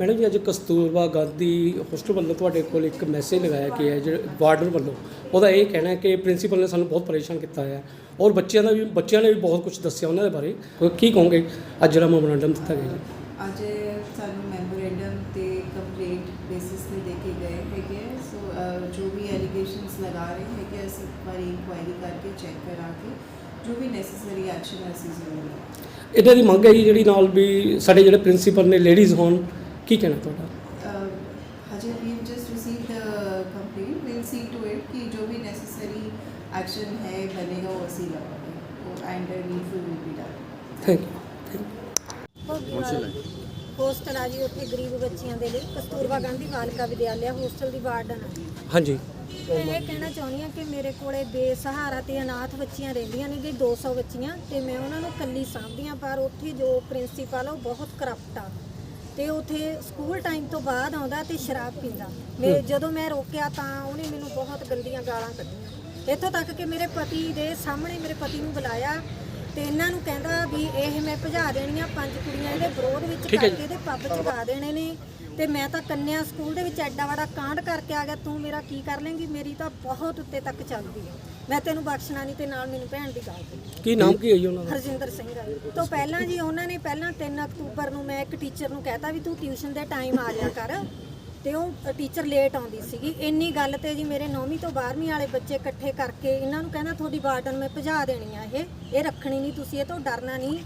Madam ਜੀ ਅੱਜ Kasturba Gandhi hostel ਵੱਲੋਂ ਤੁਹਾਡੇ ਕੋਲ ਇੱਕ ਮੈਸੇਜ ਲਗਾਇਆ ਗਿਆ ਹੈ ਜਿਹੜਾ ਵਾਰਡਨ ਵੱਲੋਂ। ਉਹਦਾ ਇਹ ਕਹਿਣਾ ਹੈ ਕਿ ਪ੍ਰਿੰਸੀਪਲ ਨੇ ਸਾਨੂੰ ਬਹੁਤ ਪਰੇਸ਼ਾਨ ਕੀਤਾ ਹੈ ਔਰ ਬੱਚਿਆਂ ਦਾ ਵੀ ਬੱਚਿਆਂ ਨੇ ਵੀ ਬਹੁਤ ਕੁਝ ਦੱਸਿਆ ਉਹਨਾਂ ਦੇ ਬਾਰੇ। ਕੋਈ ਕੀ ਕਹੋਗੇ? ਅੱਜ ਜਿਹੜਾ ਮੈਮੋਰੰਡਮ ਦਿੱਤਾ ਗਿਆ ਜੀ। ਅੱਜ ਸਾਨੂੰ ਮੈਮੋਰੈਂਡਮ ਤੇ ਕੰਪਲੇਂਟ ਬੇਸਿਸ ਤੇ ਦੇ ਕੇ ਗਏ ਹੈਗੇ। ਸੋ ਜੋ ਵੀ ਐਲੀਗੇਸ਼ਨਸ ਲਗਾ ਰਹੇ ਹੈਗੇ ਅਸੀਂ ਇੱਕ ਵਾਰੀ ਇਨਕੁਆਇਰੀ ਕਰਕੇ ਚੈੱਕ ਕਰਾ ਕੇ ਜੋ ਵੀ ਨੈਸੈਸਰੀ ਐਕਸ਼ਨ ਅਸੀਂ ਜ਼ਰੂਰ ਲਵਾਂਗੇ। ਇਹਨਾਂ ਦੀ ਮੰਗ ਹੈ ਜੀ ਜਿਹੜੀ ਨਾਲ ਵੀ ਸਾਡੇ ਜਿਹੜੇ ਪ੍ਰਿੰਸੀਪਲ ਨੇ ਲੇਡੀਜ਼ ਹੋਣ ਕੀ ਕਹਿਣਾ ਤੁਹਾਡਾ? ਅਹ, ਹਜੇ ਵੀ just receive the complaint will see to it ਕਿ ਜੋ ਵੀ ਨੈਸੈਸਰੀ ਐਕਸ਼ਨ ਹੈ ਬਣੇਗਾ ਉਹ ਅਸੀਂ ਲਵਾਂਗੇ। ਉਹ and needful will be done thank you hostel ਆ ਜੀ ਉੱਥੇ ਗਰੀਬ ਬੱਚਿਆਂ ਦੇ ਲਈ ਕਸਤੂਰਬਾ ਗਾਂਧੀ ਬਾਲਿਕਾ ਵਿਦਿਆਲਿਆ ਹੋਸਟਲ ਦੀ ਵਾਰਡਨ ਆ। ਹਾਂਜੀ। ਮੈਂ ਇਹ ਕਹਿਣਾ ਚਾਹੁੰਦੀ ਹਾਂ ਕਿ ਮੇਰੇ ਕੋਲੇ ਬੇਸਹਾਰਾ ਤੇ ਅਨਾਥ ਬੱਚੀਆਂ ਰਹਿੰਦੀਆਂ ਨੇ ਜੀ 200 ਬੱਚੀਆਂ ਤੇ ਮੈਂ ਉਹਨਾਂ ਨੂੰ ਕੱਲੀ ਸਾਂਭਦੀ ਹਾਂ ਪਰ ਉੱਥੇ ਜੋ ਪ੍ਰਿੰਸੀਪਲ ਆ ਉਹ ਬਹੁਤ ਕਰਪਟ ਆ। ਤੇ ਉੱਥੇ ਸਕੂਲ ਟਾਈਮ ਤੋਂ ਬਾਅਦ ਆਉਂਦਾ ਤੇ ਸ਼ਰਾਬ ਪੀਂਦਾ। ਮੈਂ ਜਦੋਂ ਮੈਂ ਰੋਕਿਆ ਤਾਂ ਉਹਨੇ ਮੈਨੂੰ ਬਹੁਤ ਗੰਦੀਆਂ ਗਾਲਾਂ ਕੱਢੀਆਂ। ਇੱਥੋਂ ਤੱਕ ਕਿ ਮੇਰੇ ਪਤੀ ਦੇ ਸਾਹਮਣੇ ਮੇਰੇ ਪਤੀ ਨੂੰ ਬੁਲਾਇਆ ਤੇ ਇਹਨਾਂ ਨੂੰ ਕਹਿੰਦਾ ਵੀ ਇਹ ਮੈਂ ਭਜਾ ਦੇਣੀਆਂ ਪੰਜ ਕੁੜੀਆਂ ਇਹਦੇ ਵਿਰੋਧ ਵਿੱਚ। ਕਰਕੇ ਇਹਦੇ ਪੱਬ ਚ ਗਾ ਦੇਣੇ ਨੇ। ਤੇ ਮੈਂ ਤਾਂ ਕੰਨਿਆ ਸਕੂਲ ਦੇ ਵਿੱਚ ਐਡਾ ਵੱਡਾ ਕਾਂਡ ਕਰਕੇ ਆ ਗਿਆ ਤੂੰ ਮੇਰਾ ਕੀ ਕਰ ਲੇਂਗੀ? ਮੇਰੀ ਤਾਂ ਬਹੁਤ ਉੱਤੇ ਤੱਕ ਚੱਲਦੀ ਹੈ ਮੈਂ ਤੈਨੂੰ ਬਖਸ਼ਣਾ ਨਹੀਂ ਤੇ ਨਾਲ ਮੈਨੂੰ ਭੈਣ ਦੀ ਗੱਲ ਦੇ ਕੀ ਨਾਮ ਕੀ ਹੈ ਜੀ ਉਹਨਾਂ ਦਾ? ਹਰਜਿੰਦਰ ਸਿੰਘ ਆ ਜੀ। ਤੋਂ ਪਹਿਲਾਂ ਜੀ ਉਹਨਾਂ ਨੇ ਪਹਿਲਾਂ 3 ਅਕਤੂਬਰ ਨੂੰ ਮੈਂ ਇੱਕ ਟੀਚਰ ਨੂੰ ਕਹਿਤਾ ਵੀ ਤੂੰ ਟਿਊਸ਼ਨ ਦੇ ਟਾਈਮ ਆ ਜਾ ਕਰ ਤੇ ਉਹ ਟੀਚਰ ਲੇਟ ਆਉਂਦੀ ਸੀਗੀ। ਇੰਨੀ ਗੱਲ ਤੇ ਜੀ ਮੇਰੇ 9ਵੀਂ ਤੋਂ 12ਵੀਂ ਵਾਲੇ ਬੱਚੇ ਇਕੱਠੇ ਕਰਕੇ ਇਹਨਾਂ ਨੂੰ ਕਹਿੰਦਾ ਤੁਹਾਡੀ ਵਾਰਡਨ ਮੈਂ ਭਜਾ ਦੇਣੀ ਆ ਇਹ ਇਹ ਰੱਖਣੀ ਨਹੀਂ ਤੁਸੀਂ ਇਹ ਤੋਂ ਡਰਨਾ ਨਹੀਂ।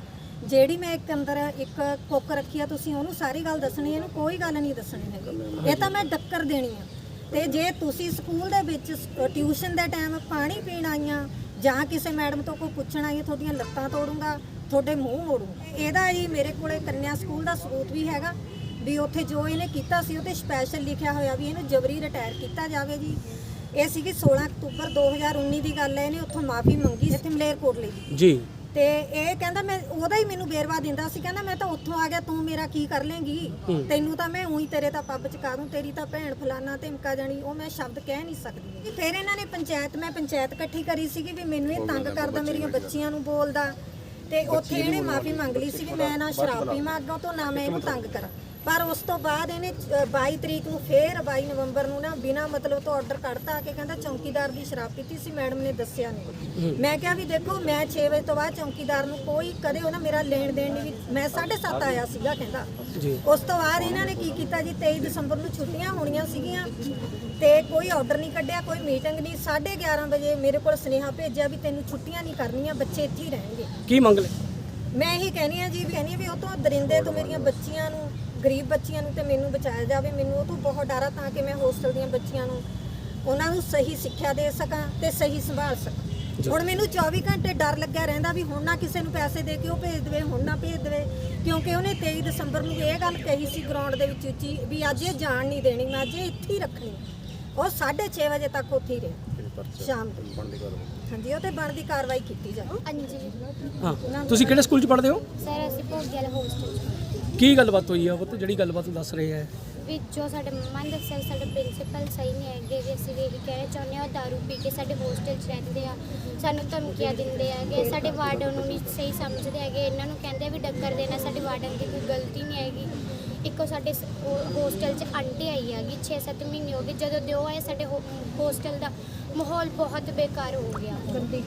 ਜਿਹੜੀ ਮੈਂ ਇੱਕ ਅੰਦਰ ਇੱਕ ਕੁੱਕ ਰੱਖੀ ਆ ਤੁਸੀਂ ਉਹਨੂੰ ਸਾਰੀ ਗੱਲ ਦੱਸਣੀ ਇਹਨੂੰ ਕੋਈ ਗੱਲ ਨਹੀਂ ਦੱਸਣੀ ਹੈਗੀ। ਇਹ ਤਾਂ ਮੈਂ ਡੱਕਰ ਦੇਣੀ ਆ। ਤੇ ਜੇ ਤੁਸੀਂ ਸਕੂਲ ਦੇ ਵਿੱਚ ਟਿਊਸ਼ਨ ਦੇ ਟਾਈਮ ਪਾਣੀ ਪੀਣ ਆਈਆਂ, ਜਾਂ ਕਿਸੇ ਮੈਡਮ ਤੋਂ ਕੋਈ ਪੁੱਛਣ ਆਈਆਂ ਤੁਹਾਡੀਆਂ ਲੱਤਾਂ ਤੋੜੂੰਗਾ, ਤੁਹਾਡੇ ਮੂੰਹ ਮੋੜੂੰਗਾ। ਇਹਦਾ ਜੀ ਮੇਰੇ ਕੋਲੇ ਕੰਨਿਆ ਸਕੂਲ ਦਾ ਸਬੂਤ ਵੀ ਹੈਗਾ, ਵੀ ਉੱਥੇ ਜੋ ਇਹਨੇ ਕੀਤਾ ਸੀ ਉਹਤੇ ਸਪੈਸ਼ਲ ਲਿਖਿਆ ਹੋਇਆ ਵੀ ਇਹਨੂੰ ਜਬਰੀ ਰਿਟਾਇਰ ਕੀਤਾ ਜਾਵੇ ਜੀ। ਇਹ ਸੀਗੀ 16 ਅਕਤੂਬਰ 2019 ਦੀ ਗੱਲ ਹੈ, ਇਹਨੇ ਉੱਥੋਂ ਮਾਫੀ ਮੰਗੀ ਸੀ ਮਲੇਰਕੋਟਲੇ ਦੀ। ਜੀ। ਤੇ ਇਹ ਕਹਿੰਦਾ ਮੈਂ ਉਹਦਾ ਹੀ ਮੈਨੂੰ ਬੇਰਵਾ ਦਿੰਦਾ ਸੀ ਕਹਿੰਦਾ ਮੈਂ ਤਾਂ ਉੱਥੋਂ ਆ ਗਿਆ ਤੂੰ ਮੇਰਾ ਕੀ ਕਰ ਲੇਂਗੀ। ਤੈਨੂੰ ਤਾਂ ਮੈਂ ਉਹੀ ਤੇਰੇ ਤਾਂ ਪੱਬ ਚਕਾ ਦੂੰ ਤੇਰੀ ਤਾਂ ਭੈਣ ਫਲਾਨਾ ਧਮਕਾ ਜਾਣੀ ਉਹ ਮੈਂ ਸ਼ਬਦ ਕਹਿ ਨਹੀਂ ਸਕਦੀ ਫਿਰ ਇਹਨਾਂ ਨੇ ਪੰਚਾਇਤ ਮੈਂ ਪੰਚਾਇਤ ਇਕੱਠੀ ਕਰੀ ਸੀਗੀ ਵੀ ਮੈਨੂੰ ਇਹ ਤੰਗ ਕਰਦਾ ਮੇਰੀਆਂ ਬੱਚੀਆਂ ਨੂੰ। ਬੋਲਦਾ। ਤੇ ਉੱਥੇ ਇਹਨੇ ਮਾਫੀ ਮੰਗ ਲਈ ਸੀ ਵੀ ਮੈਂ ਨਾ ਸ਼ਰਾਬ ਪੀਵਾਂ ਅੱਗੋਂ ਤੋਂ ਨਾ ਮੈਂ ਇਹਨੂੰ ਤੰਗ ਕਰਾਂ। ਪਰ ਉਸ ਤੋਂ ਬਾਅਦ ਇਹਨੇ ਅ, 22 ਤਰੀਕ ਨੂੰ ਫੇਰ 22 ਨਵੰਬਰ ਨੂੰ ਨਾ ਬਿਨਾ ਮਤਲਬ ਤੋਂ ਆਰਡਰ ਕੱਢਤਾ ਕਿ ਕਹਿੰਦਾ ਚੌਕੀਦਾਰ ਦੀ ਸ਼ਰਾਬ ਪੀਤੀ ਸੀ ਮੈਡਮ ਨੇ ਦੱਸਿਆ ਨਹੀਂ ਮੈਂ ਕਿਹਾ ਵੀ ਦੇਖੋ ਮੈਂ 6 ਵਜੇ ਤੋਂ ਬਾਅਦ ਚੌਕੀਦਾਰ ਨੂੰ ਕੋਈ ਕਦੇ ਉਹਨਾਂ ਮੇਰਾ ਲੈਣ ਦੇਣ ਨਹੀਂ ਮੈਂ 7:30 ਆਇਆ ਸੀਗਾ ਕਹਿੰਦਾ। ਉਸ ਤੋਂ ਬਾਅਦ ਇਹਨਾਂ ਨੇ ਕੀ ਕੀਤਾ ਜੀ 23 ਦਸੰਬਰ ਨੂੰ ਛੁੱਟੀਆਂ ਹੋਣੀਆਂ ਸੀਗੀਆਂ ਤੇ ਕੋਈ ਆਰਡਰ ਨਹੀਂ ਕੱਢਿਆ ਕੋਈ ਮੀਟਿੰਗ ਨਹੀਂ। 11:30 ਵਜੇ ਮੇਰੇ ਕੋਲ ਸੁਨੇਹਾ ਭੇਜਿਆ ਵੀ ਤੈਨੂੰ ਛੁੱਟੀਆਂ ਨਹੀਂ ਕਰਨੀਆਂ ਬੱਚੇ ਇੱਥੇ ਹੀ ਰਹਿਣਗੇ। ਕੀ ਮੰਗ ਲੈ ਮੈਂ ਇਹੀ ਕਹਿੰਦੀ ਆ ਜੀ ਵੀ ਕਹਿੰਦੀ ਆ ਵੀ ਉਹ ਤੋਂ ਦਰਿੰਦੇ ਤੋਂ ਮੇਰੀਆਂ ਬੱਚੀਆਂ ਨੂੰ ਗਰੀਬ ਬੱਚੀਆਂ ਨੂੰ ਤੇ ਮੈਨੂੰ ਬਚਾਇਆ ਜਾਵੇ ਮੈਨੂੰ ਉਹ ਤੋਂ ਬਹੁਤ ਡਰ ਆ ਤਾਂ ਕਿ ਮੈਂ ਹੋਸਟਲ ਦੀਆਂ ਬੱਚੀਆਂ ਨੂੰ ਉਹਨਾਂ ਨੂੰ ਸਹੀ ਸਿੱਖਿਆ ਦੇ ਸਕਾਂ ਤੇ ਸਹੀ ਸੰਭਾਲ ਸਕਾਂ। ਹੁਣ ਮੈਨੂੰ 24 ਘੰਟੇ ਡਰ ਲੱਗਿਆ ਰਹਿੰਦਾ ਵੀ ਹੁਣ ਨਾ ਕਿਸੇ ਨੂੰ ਪੈਸੇ ਦੇ ਕੇ ਉਹ ਭੇਜ ਦੇਵੇ ਹੁਣ ਨਾ ਭੇਜ ਦੇਵੇ ਕਿਉਂਕਿ ਉਹਨੇ 23 ਦਸੰਬਰ ਨੂੰ ਇਹ ਗੱਲ ਕਹੀ ਸੀ ਗਰਾਊਂਡ ਦੇ ਵਿੱਚ ਉੱਚੀ ਵੀ ਅੱਜ ਇਹ ਜਾਣ ਨਹੀਂ ਦੇਣੀ ਮੈਂ ਅੱਜ ਇੱਥੇ ਹੀ ਰੱਖਣੀ। ਉਹ 6:30 ਵਜੇ ਤੱਕ ਉੱਥੇ ਹੀ ਰਹੇ ਸ਼ਾਮ ਨੂੰ। ਹਾਂਜੀ ਉਹ ਤੇ ਬਣਦੀ ਕਾਰਵਾਈ ਕੀਤੀ ਜਾਵੇ ਹਾਂਜੀ। ਹਾਂ ਤੁਸੀਂ ਕਿਹੜੇ ਸਕੂਲ 'ਚ ਪੜ੍ਹਦੇ ਹੋ? ਸਰ ਅਸੀਂ ਭੋਗਿਆਲ ਹੋਸਟਲ ਚ ਕੀ ਗੱਲਬਾਤ ਹੋਈ ਆ ਉਹ ਜਿਹੜੀ ਗੱਲਬਾਤ ਦੱਸ ਰਹੇ ਹੈ। ਵੀ ਜੋ ਸਾਡੇ ਮੰਮਾ ਨੇ ਦੱਸਿਆ ਵੀ ਸਾਡੇ ਪ੍ਰਿੰਸੀਪਲ ਸਹੀ ਨਹੀਂ ਹੈਗੇ ਵੀ ਅਸੀਂ ਵੀ ਇਹੀ ਕਹਿਣਾ ਚਾਹੁੰਦੇ ਹਾਂ ਉਹ ਦਾਰੂ ਪੀ ਕੇ ਸਾਡੇ ਹੋਸਟਲ 'ਚ ਰਹਿੰਦੇ ਆ। ਸਾਨੂੰ ਧਮਕੀਆਂ ਦਿੰਦੇ ਹੈਗੇ ਸਾਡੇ ਵਾਰਡਨ ਨੂੰ ਨਹੀਂ ਸਹੀ ਸਮਝਦੇ ਹੈਗੇ। ਇਹਨਾਂ ਨੂੰ ਕਹਿੰਦੇ ਆ ਵੀ ਡੱਕਰ ਦੇਣਾ ਸਾਡੇ ਵਾਰਡਨ ਦੀ ਕੋਈ ਗਲਤੀ ਨਹੀਂ ਹੈਗੀ। ਇੱਕੋ ਸਾਡੇ ਹੋਸਟਲ 'ਚ ਆਂਟੀ ਆਈ ਹੈਗੀ 6-7 ਮਹੀਨੇ ਹੋ ਗਏ। ਜਦੋਂ ਦਿਓ ਆਏ ਸਾਡੇ ਹੋਸਟਲ ਦਾ ਮਾਹੌਲ ਬਹੁਤ ਬੇਕਾਰ ਹੋ ਗਿਆ। ਗੰਦੀ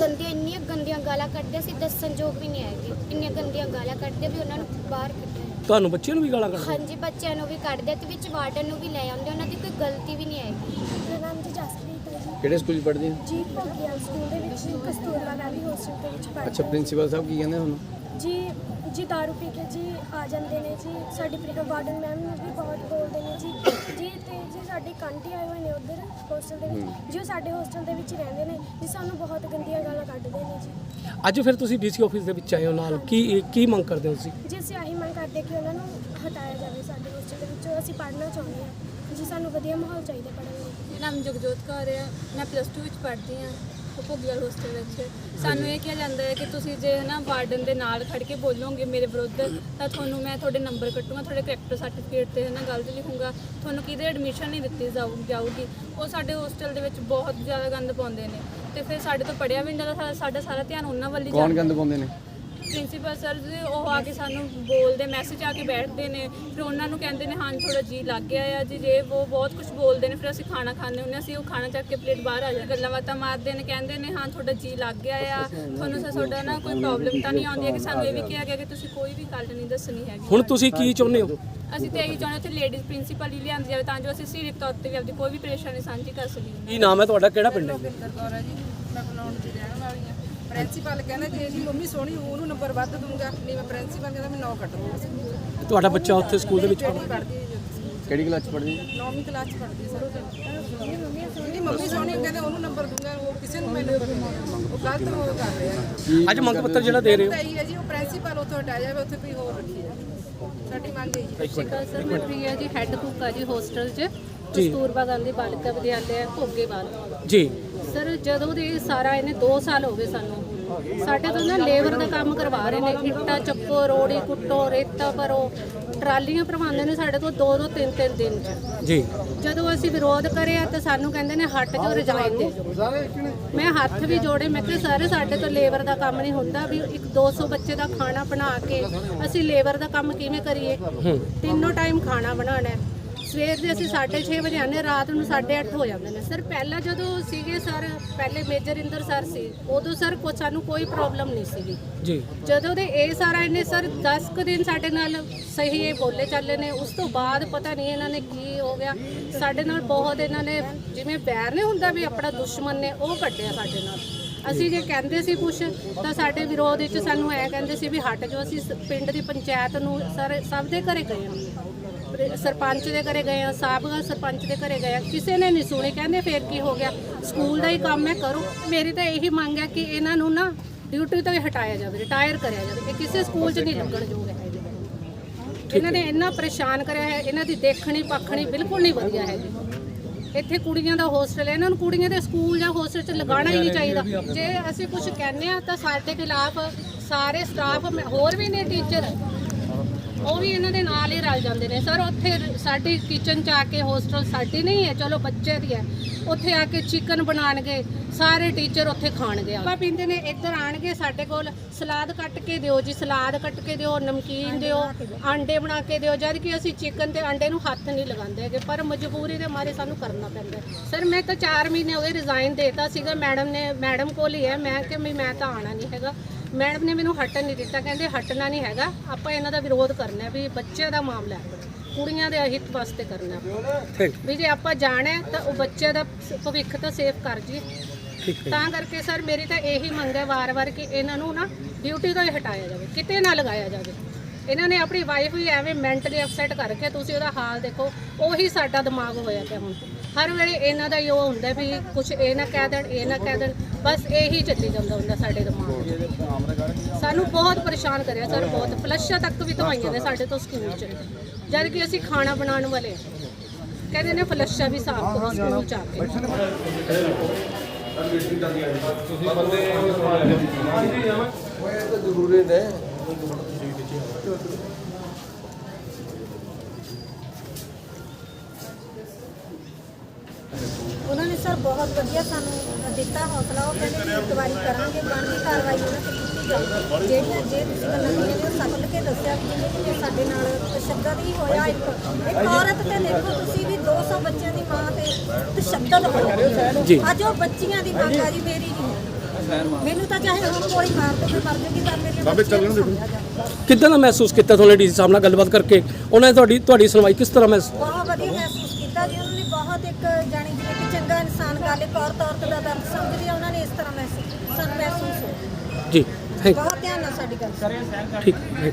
ਗੰਦੀਆਂ ਇੰਨੀਆਂ ਗੰਦੀਆਂ ਗਾਲਾਂ ਕੱਢਦੇ ਸੀ ਦੱਸਣ ਯੋਗ ਵੀ ਨਹੀਂ ਹੈਗੇ। ਇੰਨੀਆਂ ਗੰਦੀਆਂ ਗਾਲਾਂ ਕੱਢਦੇ ਵੀ ਉਹਨਾਂ ਨੂੰ ਬਾਹਰ ਕੱਢਿਆ ਤੁਹਾਨੂੰ ਬੱਚਿਆਂ ਨੂੰ ਵੀ ਗਾਲਾਂ ਕੱਢਦੇ? ਹਾਂਜੀ ਬੱਚਿਆਂ ਨੂੰ ਵੀ ਕੱਢਦੇ ਤੇ ਵਿੱਚ ਵਾਰਡਨ ਨੂੰ ਵੀ ਲੈ ਆਉਂਦੇ ਉਹਨਾਂ ਦੀ ਕੋਈ ਗਲਤੀ ਵੀ ਨਹੀਂ ਹੈਗੀ। ਮੇਰਾ ਨਾਮ ਜੀ ਜਸਪ੍ਰੀਤ ਹੈ ਜੀ। ਕਿਹੜੇ ਸਕੂਲ 'ਚ ਪੜ੍ਹਦੇ ਹੋ? ਜੀ ਭੋਗਿਆ ਸਕੂਲ ਦੇ ਵਿੱਚ ਕਸਤੂਰਬਾ ਗਾਂਧੀ ਹੋਸਟਲ ਦੇ ਵਿੱਚ ਪੜ੍ਹਦੀ ਅੱਛਾ। ਪ੍ਰਿੰਸੀਪਲ ਸਾਹਿਬ ਕੀ ਕਹਿੰਦੇ ਤੁਹਾਨੂੰ? ਜੀ ਜੀ ਦਾਰੂ ਪੀ ਕੇ ਜੀ ਆ ਜਾਂਦੇ ਨੇ ਜੀ। ਸਾਡੀ ਪ੍ਰਿੰਸੀਪਲ ਵਾਰਡਨ ਮੈਮ ਨੂੰ ਵੀ ਬਹੁਤ ਬੋਲਦੇ ਨੇ ਜੀ। ਜੀ ਤੇ ਜੀ ਸਾਡੇ ਕਾਂਟੀ ਆਏ ਹੋਏ ਨੇ ਉਧਰ ਹੋਸਟਲ ਦੇ ਵਿੱਚ। ਜੀ ਉਹ ਸਾਡੇ ਹੋਸਟਲ ਦੇ ਵਿੱਚ ਰਹਿੰਦੇ ਨੇ ਜੀ ਸਾਨੂੰ ਬਹੁਤ ਗੰਦੀਆਂ ਗਾਲਾਂ ਕੱਢਦੇ ਨੇ ਜੀ। ਅੱਜ ਫਿਰ ਤੁਸੀਂ ਡੀਸੀ ਆਫਿਸ ਦੇ ਵਿੱਚ ਆਏ ਹੋ ਨਾਲ। ਕੀ ਕੀ ਮੰਗ ਕਰਦੇ ਹੋ ਤੁਸੀਂ? ਜੀ ਅਸੀਂ ਆਹੀ ਮੰਗ ਕਰਦੇ ਕਿ ਉਹਨਾਂ ਨੂੰ ਹਟਾਇਆ ਜਾਵੇ ਸਾਡੇ ਹੋਸਟਲ ਦੇ ਵਿੱਚੋਂ। ਅਸੀਂ ਪੜ੍ਹਨਾ ਚਾਹੁੰਦੇ ਹਾਂ। ਜੀ ਸਾਨੂੰ ਵਧੀਆ ਮਾਹੌਲ ਚਾਹੀਦਾ ਪੜ੍ਹਨ ਲਈ। ਨਾਮ ਜਗਜੋਤ ਕੌਰ ਹੈ ਮੈਂ ਪਲੱਸ 2 ਵਿੱਚ ਪੜ੍ਹਦੀ ਹਾਂ ਭੋਗੀਵਾਲ ਹੋਸਟਲ ਵਿੱਚ। ਸਾਨੂੰ ਇਹ ਕਿਹਾ ਜਾਂਦਾ ਹੈ ਕਿ ਤੁਸੀਂ ਜੇ ਹਨਾ ਵਾਰਡਨ ਦੇ ਨਾਲ ਖੜ ਕੇ ਬੋਲੋਗੇ ਮੇਰੇ ਵਿਰੁੱਧ ਤਾਂ ਤੁਹਾਨੂੰ ਮੈਂ ਤੁਹਾਡੇ ਨੰਬਰ ਕੱਟੂਗਾ ਤੁਹਾਡੇ ਕਰੈਕਟਰ ਸਰਟੀਫਿਕੇਟ ਤੇ ਹਨਾ ਗਲਤ ਲਿਖੂੰਗਾ ਤੁਹਾਨੂੰ ਕਿਤੇ ਐਡਮਿਸ਼ਨ ਨਹੀਂ ਦਿੱਤੀ ਜਾਊ ਜਾਊਗੀ। ਉਹ ਸਾਡੇ ਹੋਸਟਲ ਦੇ ਵਿੱਚ ਬਹੁਤ ਜ਼ਿਆਦਾ ਗੰਦ ਪਾਉਂਦੇ ਨੇ। ਤੇ ਫਿਰ ਸਾਡੇ ਤੋਂ ਪੜਿਆ ਵੀ ਨਹੀਂ ਜਾਂਦਾ ਸਾਡਾ ਸਾਰਾ ਧਿਆਨ ਉਹਨਾਂ ਵੱਲ ਹੀ ਕੌਣ ਜਾਂਦਾ ਗੰਦ ਪਾਉਂਦੇ ਨੇ? ਪ੍ਰਿੰਸੀਪਲ ਸਰ ਜੀ ਉਹ ਆ ਕੇ ਸਾਨੂੰ ਬੋਲਦੇ ਮੈਸੇਜ ਆ ਕੇ ਬੈਠਦੇ ਨੇ। ਫਿਰ ਉਹਨਾਂ ਨੂੰ ਕਹਿੰਦੇ ਨੇ ਹਾਂ ਥੋੜਾ ਜੀ ਲੱਗ ਗਿਆ ਆ ਜੀ ਜੇ ਉਹ ਬਹੁਤ ਕੁਝ ਬੋਲਦੇ ਨੇ ਫਿਰ ਅਸੀਂ ਖਾਣਾ ਖਾਂਦੇ ਹੁੰਦੇ ਅਸੀਂ ਉਹ ਖਾਣਾ ਚੱਕ ਕੇ ਪਲੇਟ ਬਾਹਰ ਆ ਜਾਂਦੇ ਗੱਲਾਂ ਬਾਤਾਂ ਮਾਰਦੇ ਨੇ ਕਹਿੰਦੇ ਨੇ ਹਾਂ ਤੁਹਾਡਾ ਜੀ ਲੱਗ ਗਿਆ ਆ। ਤੁਹਾਨੂੰ ਸਾ ਤੁਹਾਡਾ ਨਾ ਕੋਈ ਪ੍ਰੋਬਲਮ ਤਾਂ ਨਹੀਂ ਆਉਂਦੀ ਕਿ ਸਾਨੂੰ ਇਹ ਵੀ ਕਿਹਾ ਗਿਆ ਕਿ ਤੁਸੀਂ ਕੋਈ ਵੀ ਗੱਲ ਨਹੀਂ ਦੱਸਣੀ ਹੈਗੀ। ਹੁਣ ਤੁਸੀਂ ਕੀ ਚਾਹੁੰਦੇ ਹੋ? ਅਸੀਂ ਤੇ ਇਹੀ ਚਾਹੁੰਦੇ ਉੱਥੇ ਲੇਡੀਜ਼ ਪ੍ਰਿੰਸੀਪਲ ਹੀ ਲਿਆਂਦੀ ਜਾਵੇ ਤਾਂ ਜੋ ਅਸੀਂ ਸਰੀਰਕ ਤੌਰ ਤੇ ਵੀ ਆਪਦੀ ਕੋਈ ਵੀ ਪਰੇਸ਼ਾਨੀ ਸਾਂਝੀ ਕਰ ਸਕੀਏ। ਕੀ ਨਾਮ ਹੈ ਤੁਹਾਡਾ? ਕਿਹੜਾ ਪਿੰਡ ਹੈ? ਰਵਿੰਦਰ ਕੌਰ ਹੈ ਜੀ ਮੈਂ ਬੁਲਾਉਣ ਦੀ ਰਹਿਣ ਪ੍ਰਿੰਸੀਪਲ ਕਹਿੰਦਾ ਜੇ ਜੀ ਮੰਮੀ ਸੋਹਣੀ ਉਹਨੂੰ ਨੰਬਰ ਵੱਧ ਦੂੰਗਾ ਨਹੀਂ ਮੈਂ ਪ੍ਰਿੰਸੀਪਲ ਕਹਿੰਦਾ ਮੈਂ 9 ਕੱਟ ਦੂੰਗਾ ਤੁਹਾਡਾ ਬੱਚਾ ਉੱਥੇ ਸਕੂਲ ਦੇ ਵਿੱਚ ਪੜ੍ਹਦੀ? ਹੈ? ਕਿਹੜੀ ਕਲਾਸ ਚ ਪੜ੍ਹਦੀ 9ਵੀਂ ਕਲਾਸ ਚ ਪੜ੍ਹਦੀ ਹੈ ਸਰ। ਜੀ ਮੰਮੀ ਸੋਹਣੀ ਕਹਿੰਦੇ ਉਹਨੂੰ ਨੰਬਰ ਦੂੰਗਾ ਉਹ ਕਿਸੇ ਨੂੰ ਮੈਂ ਨੰਬਰ ਨਹੀਂ ਦੇਣਾ ਉਹ ਗਲਤ ਉਹ ਕਰ ਰਿਹਾ ਅੱਜ ਮੰਗ ਪੱਤਰ ਜਿਹੜਾ ਦੇ ਰਹੇ ਹੋ? ਤਾਂ ਇਹੀ ਹੈ ਜੀ ਉਹ ਪ੍ਰਿੰਸੀਪਲ ਉੱਥੋਂ ਹਟਾਇਆ ਜਾਵੇ ਉੱਥੇ ਕੋਈ ਹੋਰ ਰੱਖੀ ਜਾਵੇ। ਸਾਡੀ ਮੰਗ ਹੈ। ਜੀ ਸਰ ਮੈਂ ਪ੍ਰਿਆ ਜੀ ਹੈੱਡ ਕੁੱਕ ਆ ਜੀ ਹੋਸਟਲ 'ਚ। ਕਸਤੂਰਬਾ ਗਾਂਧੀ ਬਾਲਿਕਾ ਵਿਦਿਆਲਿਆ ਭੋਗੇਵਾਲ। ਜੀ। ਸਰ ਜਦੋਂ ਦੇ ਸਾਰਾ ਇਹਨੇ 2 ਸਾਲ ਹੋ ਗਏ ਸਾਨੂੰ। ਸਾਡੇ ਤੋਂ ਨਾ ਲੇਬਰ ਦਾ ਕੰਮ ਕਰਵਾ ਰਹੇ ਨੇ ਇੱਟਾਂ ਚੱਕੋ ਰੋੜੀ ਕੁੱਟੋ ਰੇਤਾ ਭਰੋ ਟਰਾਲੀਆਂ ਭਰਵਾਉਂਦੇ ਨੇ ਸਾਡੇ ਤੋਂ 2 2 3 3 ਦਿਨ 'ਚ। ਜੀ। ਜਦੋਂ ਅਸੀਂ ਵਿਰੋਧ ਕਰਿਆ ਤਾਂ ਸਾਨੂੰ ਕਹਿੰਦੇ ਨੇ ਹਟ ਜਾਓ ਰਿਜ਼ਾਈਨ ਦੇ ਮੈਂ ਹੱਥ ਵੀ ਜੋੜੇ ਮੈਂ ਕਿਹਾ ਸਰ ਸਾਡੇ ਤੋਂ ਲੇਬਰ ਦਾ ਕੰਮ ਨਹੀਂ ਹੁੰਦਾ ਵੀ ਇੱਕ 200 ਬੱਚੇ ਦਾ ਖਾਣਾ ਬਣਾ ਕੇ ਅਸੀਂ ਲੇਬਰ ਦਾ ਕੰਮ ਕਿਵੇਂ ਕਰੀਏ? ਤਿੰਨੋਂ ਟਾਈਮ ਖਾਣਾ ਬਣਾਉਣਾ ਹੈ। ਸਵੇਰ ਦੇ ਅਸੀਂ 6:30 ਵਜੇ ਆਨੇ ਰਾਤ ਨੂੰ 8:30 ਹੋ ਜਾਂਦੇ ਨੇ। ਸਰ ਪਹਿਲਾਂ ਜਦੋਂ ਸੀਗੇ ਸਰ ਪਹਿਲੇ ਮੇਜਰ ਇੰਦਰ ਸਰ ਸੀ ਉਦੋਂ ਸਰ ਕੋ ਸਾਨੂੰ ਕੋਈ ਪ੍ਰੋਬਲਮ ਨਹੀਂ ਸੀਗੀ। ਜੀ। ਜਦੋਂ ਦੇ ਇਹ ਸਾਰਾ ਇਹਨੇ ਸਰ 10 ਕੁ ਦਿਨ ਸਾਡੇ ਨਾਲ ਸਹੀ ਇਹ ਬੋਲੇ ਚੱਲੇ ਨੇ। ਉਸ ਤੋਂ ਬਾਅਦ ਪਤਾ ਨਹੀਂ ਇਹਨਾਂ ਨੇ ਕੀ ਹੋ ਗਿਆ। ਸਾਡੇ ਨਾਲ ਬਹੁਤ ਇਹਨਾਂ ਨੇ ਜਿਵੇਂ ਬੈਰ ਨੇ ਹੁੰਦਾ ਵੀ ਆਪਣਾ ਦੁਸ਼ਮਣ ਨੇ ਉਹ ਕੱਢਿਆ ਸਾਡੇ ਨਾਲ। ਅਸੀਂ ਜੇ ਕਹਿੰਦੇ ਸੀ ਕੁਛ ਤਾਂ ਸਾਡੇ ਵਿਰੋਧ ਵਿੱਚ ਸਾਨੂੰ ਐ ਕਹਿੰਦੇ ਸੀ ਵੀ ਹਟ ਜਾਓ ਅਸੀਂ ਪਿੰਡ ਦੀ ਪੰਚਾਇਤ ਨੂੰ ਸਰ ਸਭ ਦੇ ਘਰੇ ਗਏ ਹਾਂ। ਸਰਪੰਚ ਦੇ ਘਰੇ ਗਏ ਆ ਸਾਬਕਾ ਸਰਪੰਚ ਦੇ ਘਰੇ ਗਏ ਆ। ਕਿਸੇ ਨੇ ਨਹੀਂ ਸੁਣੀ ਕਹਿੰਦੇ ਫੇਰ ਕੀ ਹੋ ਗਿਆ? ਸਕੂਲ ਦਾ ਹੀ ਕੰਮ ਹੈ ਕਰੋ। ਮੇਰੀ ਤਾਂ ਇਹੀ ਮੰਗ ਹੈ ਕਿ ਇਹਨਾਂ ਨੂੰ ਨਾ ਡਿਊਟੀ ਤੋਂ ਹੀ ਹਟਾਇਆ ਜਾਵੇ ਰਿਟਾਇਰ ਕਰਿਆ ਜਾਵੇ ਇਹ ਕਿਸੇ ਸਕੂਲ 'ਚ ਨਹੀਂ ਲੱਗਣ ਯੋਗ ਹੈ ਇਹਨਾਂ ਨੇ ਇੰਨਾ ਪਰੇਸ਼ਾਨ ਕਰਿਆ ਹੈ ਇਹਨਾਂ ਦੀ ਦੇਖਣੀ ਪੱਖਣੀ ਬਿਲਕੁਲ ਨਹੀਂ ਵਧੀਆ ਹੈਗੀ ਇੱਥੇ ਕੁੜੀਆਂ ਦਾ ਹੋਸਟਲ ਹੈ ਇਹਨਾਂ ਨੂੰ ਕੁੜੀਆਂ ਦੇ ਸਕੂਲ ਜਾਂ ਹੋਸਟਲ 'ਚ ਲਗਾਉਣਾ ਹੀ ਨਹੀਂ ਚਾਹੀਦਾ। ਜੇ ਅਸੀਂ ਕੁਝ ਕਹਿੰਦੇ ਆ ਤਾਂ ਸਾਡੇ ਖਿਲਾਫ ਸਾਰੇ ਸਟਾਫ ਹੋਰ ਵੀ ਨੇ ਟੀਚਰ ਉਹ ਵੀ ਇਹਨਾਂ ਦੇ ਨਾਲ ਹੀ ਰਲ ਜਾਂਦੇ ਨੇ। ਸਰ ਉੱਥੇ ਸਾਡੀ ਕਿਚਨ ਚ ਆ ਕੇ ਹੋਸਟਲ ਸਾਡੀ ਨਹੀਂ ਹੈ ਚਲੋ ਬੱਚੇ ਦੀ ਹੈ। ਉੱਥੇ ਆ ਕੇ ਚਿਕਨ ਬਣਾਣਗੇ ਸਾਰੇ ਟੀਚਰ ਉੱਥੇ ਖਾਣਗੇ। ਆਪਾਂ ਪੀਂਦੇ ਨੇ ਇੱਧਰ ਆਣਗੇ ਸਾਡੇ ਕੋਲ ਸਲਾਦ ਕੱਟ ਕੇ ਦਿਓ ਜੀ ਸਲਾਦ ਕੱਟ ਕੇ ਦਿਓ ਨਮਕੀਨ ਦਿਓ ਆਂਡੇ ਬਣਾ ਕੇ ਦਿਓ ਜਦ ਕਿ ਅਸੀਂ ਚਿਕਨ ਤੇ ਆਂਡੇ ਨੂੰ ਹੱਥ ਨਹੀਂ ਲਗਾਉਂਦੇ ਹੈਗੇ ਪਰ ਮਜਬੂਰੀ ਦੇ ਮਾਰੇ ਸਾਨੂੰ ਕਰਨਾ ਪੈਂਦਾ। ਸਰ ਮੈਂ ਤਾਂ 4 ਮਹੀਨੇ ਹੋ ਗਏ ਰਿਜ਼ਾਈਨ ਦੇਤਾ ਸੀਗਾ ਮੈਡਮ ਨੇ ਮੈਡਮ ਕੋਲ ਹੀ ਹੈ ਮੈਂ ਕਿ ਮੈਂ ਤਾਂ ਆਣਾ ਨਹੀਂ ਹੈਗਾ। ਮੈਡਮ ਨੇ ਮੈਨੂੰ ਹਟਣ ਨਹੀਂ ਦਿੱਤਾ ਕਹਿੰਦੇ ਹਟਣਾ ਨਹੀਂ ਹੈਗਾ ਆਪਾਂ ਇਹਨਾਂ ਦਾ ਵਿਰੋਧ ਕਰਨਾ ਵੀ ਬੱਚੇ ਦਾ ਮਾਮਲਾ ਹੈ ਕੁੜੀਆਂ ਦੇ ਹਿੱਤ ਵਾਸਤੇ ਕਰਨਾ ਵੀ ਜੇ ਆਪਾਂ ਜਾਣਾ ਤਾਂ ਉਹ ਬੱਚੇ ਦਾ ਭਵਿੱਖ ਤਾਂ ਸੇਫ ਕਰ ਜੀ। ਤਾਂ ਕਰਕੇ ਸਰ ਮੇਰੀ ਤਾਂ ਇਹੀ ਮੰਗ ਹੈ ਵਾਰ-ਵਾਰ ਕਿ ਇਹਨਾਂ ਨੂੰ ਨਾ ਡਿਊਟੀ ਤੋਂ ਹੀ ਹਟਾਇਆ ਜਾਵੇ ਕਿਤੇ ਨਾ ਲਗਾਇਆ ਜਾਵੇ। ਇਹਨਾਂ ਨੇ ਆਪਣੀ ਵਾਈਫ ਵੀ ਐਵੇਂ ਮੈਂਟਲੀ ਅਪਸੈਟ ਕਰਕੇ ਤੁਸੀਂ ਉਹਦਾ ਹਾਲ ਦੇਖੋ ਉਹੀ ਸਾਡਾ ਦਿਮਾਗ ਹੋਇਆ ਪਿਆ ਹੁਣ। ਹਰ ਵੇਲੇ ਇਹਨਾਂ ਦਾ ਹੀ ਉਹ ਹੁੰਦਾ ਵੀ ਕੁਝ ਇਹ ਨਾ ਕਹਿ ਦੇਣ ਇਹ ਨਾ ਕਹਿ ਦੇਣ ਬਸ ਇਹੀ ਚੱਲੀ ਜਾਂਦਾ ਹੁੰਦਾ ਸਾਡੇ ਦਿਮਾਗ 'ਚ ਸਾਨੂੰ ਬਹੁਤ ਪਰੇਸ਼ਾਨ ਕਰਿਆ ਸਰ ਬਹੁਤ। ਫਲਸ਼ਾਂ ਤੱਕ ਵੀ ਦਵਾਈਆਂ ਨੇ ਸਾਡੇ ਤੋਂ ਸਕੂਲ 'ਚ। ਜਦ ਕਿ ਅਸੀਂ ਖਾਣਾ ਬਣਾਉਣ ਵਾਲੇ ਹਾਂ। ਕਹਿੰਦੇ ਨੇ ਫਲਸ਼ਾਂ ਵੀ ਸਾਫ਼ ਕਰੋ ਸਕੂਲ 'ਚ ਆ ਕੇ। ਉਹਨਾਂ ਨੇ। ਬਹੁਤ ਵਧੀਆ ਸਾਨੂੰ ਦਿੱਤਾ ਹੌਸਲਾ। ਉਹ ਕਹਿੰਦੇ ਕਿ ਇੱਕ ਵਾਰੀ ਕਰਾਂਗੇ ਬਣਦੀ ਕਾਰਵਾਈ ਉਹਨਾਂ ਤੇ ਕੀਤੀ ਜਾਊਗੀ। ਜਿਹੜੀਆਂ ਜੇ ਤੁਸੀਂ ਗੱਲਾਂ ਕਰੀਆਂ ਨੇ ਉਹ ਕੇ ਦੱਸਿਆ ਕਿ ਜਿਵੇਂ ਕਿ ਸਾਡੇ ਨਾਲ ਤਸ਼ੱਦਦ ਹੀ ਹੋਇਆ ਇੱਕ ਇੱਕ ਔਰਤ ਤੇ ਦੇਖੋ ਤੁਸੀਂ ਵੀ 200 ਬੱਚਿਆਂ ਦੀ ਮਾਂ ਤੇ ਤਸ਼ੱਦਦ ਹੋਇਆ ਜੀ। ਅੱਜ ਉਹ ਬੱਚੀਆਂ ਦੀ ਆ ਜੀ ਮੇਰੀ ਨਹੀਂ ਮੈਨੂੰ ਤਾਂ ਚਾਹੇ ਹੁਣ ਕੋਈ ਮਾਰ ਦੋ ਮੈਂ ਮਰ ਜੂਗੀ ਪਰ ਮੇਰੀ ਬਾਬੇ ਚੱਲਣ ਦੇ ਕਿੱਦਾਂ ਦਾ ਮਹਿਸੂਸ ਕੀਤਾ ਤੁਹਾਨੂੰ ਡੀਸੀ ਸਾਹਿਬ ਨਾਲ ਗੱਲਬਾਤ ਕਰਕੇ? ਉਹਨਾਂ ਨੇ ਤੁਹਾਡੀ ਤੁਹਾਡੀ ਸੁਣਵਾਈ ਕਿਸ ਤਰ੍ਹਾਂ ਮਹਿਸੂਸ ਬਹੁਤ ਵਧੀਆ ਮਹਿਸੂਸ ਕੀਤਾ ਜੀ। ਉਹਨਾਂ ਨੇ ਬਹੁਤ ਇੱਕ ਗੱਲ ਇੱਕ ਔਰਤ ਔਰਤ ਦਾ ਦਰਦ ਸਮਝਦੀ ਆ ਉਹਨਾਂ ਨੇ ਇਸ ਤਰ੍ਹਾਂ ਮਹਿਸੂਸ ਸਾਨੂੰ ਮਹਿਸੂਸ ਹੋਇਆ। ਜੀ ਥੈਂਕ ਬਹੁਤ ਧਿਆਨ ਨਾਲ ਸਾਡੀ ਗੱਲ ਸੁਣੀ। ਠੀਕ ਹੈ